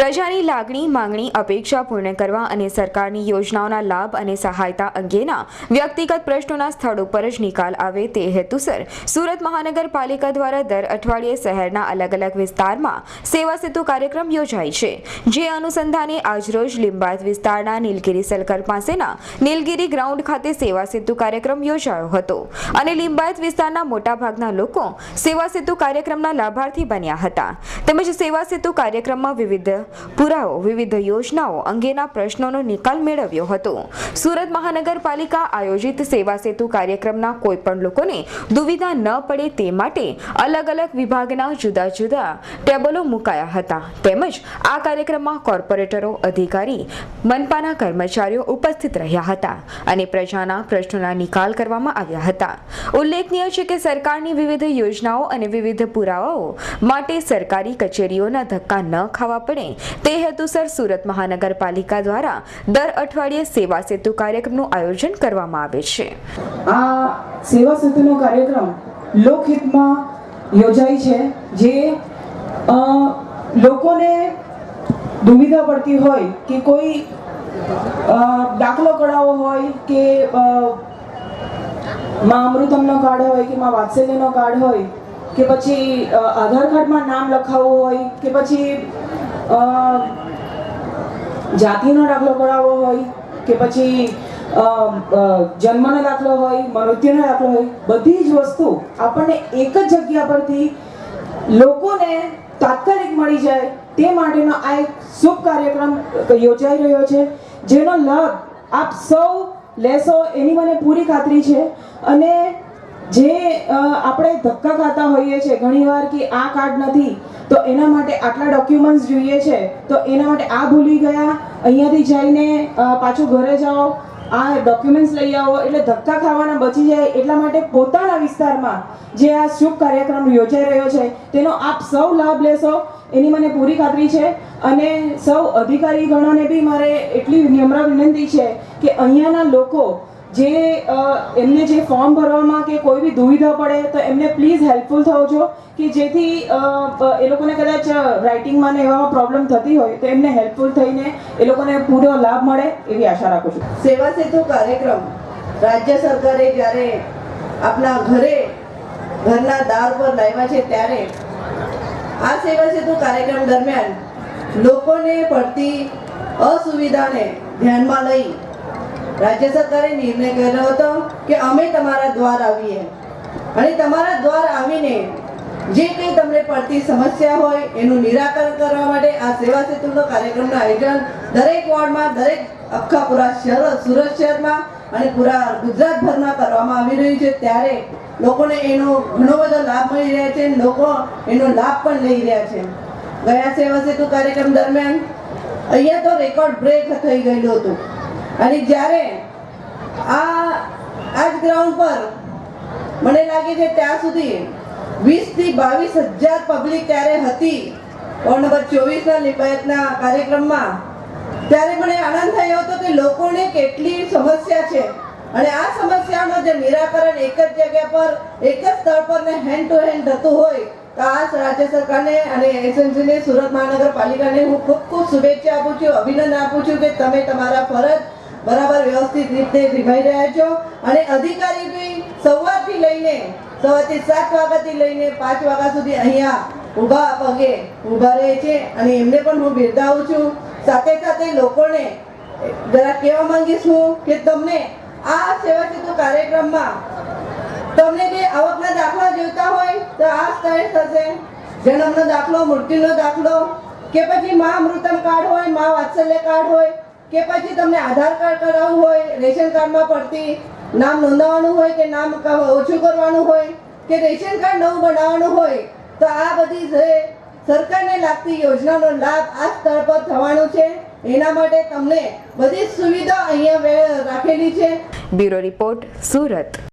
પ્રજાની લાગણી, માંગણી, અપેક્ષા પૂર્ણ કરવા અને સરકારની યોજનાઓના લાભ અને સહાયતા અંગેના વ્યક્તિગત પ્રશ્નોના સ્થળ ઉપર જ નિકાલ આવે તે હેતુસર સુરત મહાનગરપાલિકા દ્વારા દર અઠવાડિયે શહેરના અલગ અલગ વિસ્તારમાં સેવા સેતુ કાર્યક્રમ યોજાય છે. જે અનુસંધાને આજરોજ લિંબાયત વિસ્તારના નીલગિરી સલકર પાસેના નીલગિરી ગ્રાઉન્ડ ખાતે સેવા સેતુ કાર્યક્રમ યોજાયો હતો અને લિંબાયત વિસ્તારના મોટાભાગના લોકો સેવા સેતુ કાર્યક્રમના લાભાર્થી બન્યા હતા. તેમજ સેવા સેતુ કાર્યક્રમમાં વિવિધ પુરાવો, વિવિધ યોજનાઓ અંગેના પ્રશ્નોનો નિકાલ મેળવ્યો હતો. સુરત મહાનગરપાલિકા આયોજિત સેવા સેતુ કાર્યક્રમના કોઈ પણ લોકોને દુવિધા ન પડે તે માટે અલગ અલગ વિભાગના જુદા જુદા ટેબલો મુકાયા હતા. તેમજ આ કાર્યક્રમમાં કોર્પોરેટરો, અધિકારી, મનપાના કર્મચારીઓ ઉપસ્થિત રહ્યા હતા અને પ્રજાના પ્રશ્નોના નિકાલ કરવામાં આવ્યા હતા. ઉલ્લેખનીય છે કે સરકારની વિવિધ યોજનાઓ અને વિવિધ પુરાવાઓ માટે સરકારી કચેરીઓના ધક્કા ન ખાવા પડે તે હેતુસર સુરત મહાનગરપાલિકા દ્વારા દર અઠવાડિયે સેવા સેતુ કાર્યક્રમનું આયોજન કરવામાં આવે છે. આ સેવા સેતુનો કાર્યક્રમ લોકહિતમાં યોજાય છે, જે લોકોને દુવિધા પડતી હોય કે કોઈ દાખલો કઢાવો હોય કે માં અમૃતમનો કાર્ડ હોય કે માં વાત્સલ્યનો કાર્ડ હોય કે પછી આધાર કાર્ડમાં નામ લખાવવું હોય કે પછી જાતિનો દાખલો કરાવવો હોય કે પછી જન્મનો દાખલો હોય, મૃત્યુનો દાખલો હોય, બધી જ વસ્તુ આપણને એક જ જગ્યા પરથી લોકોને તાત્કાલિક મળી જાય તે માટેનો આ એક શુભ કાર્યક્રમ યોજાઈ રહ્યો છે, જેનો લાભ આપ સૌ લેશો એની મને પૂરી ખાતરી છે. અને જે આપણે ધક્કા ખાતા હોઈએ છીએ ઘણીવાર કે આ કાર્ડ નથી તો એના માટે આટલા ડોક્યુમેન્ટ્સ જોઈએ છે, તો એના માટે આ ભૂલી ગયા. અહીંયાથી જઈને પાછું ઘરે જાઓ, આ ડોક્યુમેન્ટ્સ લઈ આવો, એટલે ધક્કા ખાવાના બચી જાય એટલા માટે પોતાના વિસ્તારમાં જે આ શુભ કાર્યક્રમ યોજાઈ રહ્યો છે, તેનો આપ સૌ લાભ લેશો. એની મને પૂરી ખાતરી છે. અને સૌ અધિકારી ગણોને બી મારે એટલી નમ્ર વિનંતી છે કે અહીંયાના લોકો જે એમને જે ફોર્મ ભરવામાં કે કોઈ બી દુવિધા પડે, તો એમને પ્લીઝ હેલ્પફુલ થવજો કે જેથી એ લોકોને કદાચ રાઇટિંગમાં ને એવામાં પ્રોબ્લેમ થતી હોય, તો એમને હેલ્પફુલ થઈને એ લોકોને પૂરો લાભ મળે એવી આશા રાખું છું. સેવા સેતુ કાર્યક્રમ રાજ્ય સરકારે જ્યારે આપણા ઘરે ઘરના દાર પર લાવ્યા છે ત્યારે આ સેવા સેતુ કાર્યક્રમ દરમિયાન લોકોને પડતી અસુવિધાને ધ્યાનમાં લઈ રાજ્ય સરકારે નિર્ણય કર્યો હતો કે અમે તમારા દ્વાર આવીએ. અને તમારા દ્વાર આવીને જે કંઈ તમને પડતી સમસ્યા હોય એનું નિરાકરણ કરવા માટે આ સેવા સેતુનો કાર્યક્રમનું આયોજન દરેક વોર્ડમાં, દરેક આખા પૂરા શહેર, સુરત શહેરમાં અને પૂરા ગુજરાતભરમાં કરવામાં આવી રહ્યું છે. ત્યારે લોકોને એનો ઘણો બધો લાભ મળી રહ્યા છે લોકો એનો લાભ પણ લઈ રહ્યા છે. ગયા સેવા સેતુ કાર્યક્રમ દરમિયાન અહીંયા તો રેકોર્ડ બ્રેક થઈ ગયેલું હતું. અને જ્યારે આ આ જ ગ્રાઉન્ડ પર મને લાગે છે ત્યાં સુધી વીસથી બાવીસ હજાર પબ્લિક ત્યારે હતી. વોર્ડ નંબર ચોવીસના લિંબાયતના કાર્યક્રમમાં ત્યારે મને આનંદ થયો હતો કે લોકોને કેટલી સમસ્યા છે. અને આ સમસ્યાનું જે નિરાકરણ એક જ જગ્યા પર, એક જ સ્થળ પર ને હેન્ડ ટુ હેન્ડ થતું હોય, તો આ રાજ્ય સરકારને અને એસએમસીને સુરત મહાનગરપાલિકાને હું ખૂબ ખૂબ શુભેચ્છા આપું છું, અભિનંદન આપું છું કે તમે તમારા ફરજ બરાબર વ્યવસ્થિત રીતે નિભાઈ રહ્યા છો. અને અધિકારી બી સવારથી લઈને સવારથી સાત વાગ્યાથી લઈને પાંચ વાગ્યા સુધી અહીંયા ઊભા પગે ઊભા રહે છે અને એમને પણ હું બિરદાવું છું. સાથે સાથે લોકોને જરા કહેવા માંગીશ હું કે તમને આ સેવા સેતુ કાર્યક્રમમાં તમને જે આવકના દાખલા જોઈતા હોય તો આ સ્થળે થશે. જન્મનો દાખલો, મૃત્યુનો દાખલો કે પછી મા અમૃતમ કાર્ડ હોય, મા વાત્સલ્ય કાર્ડ હોય કે પછી તમને આધાર કાર્ડ કરાવવું હોય, રેશન કાર્ડમાં પડતી નામ નોંધાવવાનું હોય કે નામ ઓછું કરવાનું હોય કે રેશન કાર્ડ નવું બનાવવાનું હોય, તો આ બધી જે સરકારને લાગતી યોજનાનો લાભ આ સ્થળ પર થવાનો છે. એના માટે તમને બધી સુવિધા અહીંયા રાખેલી છે. Bureau report, Surat.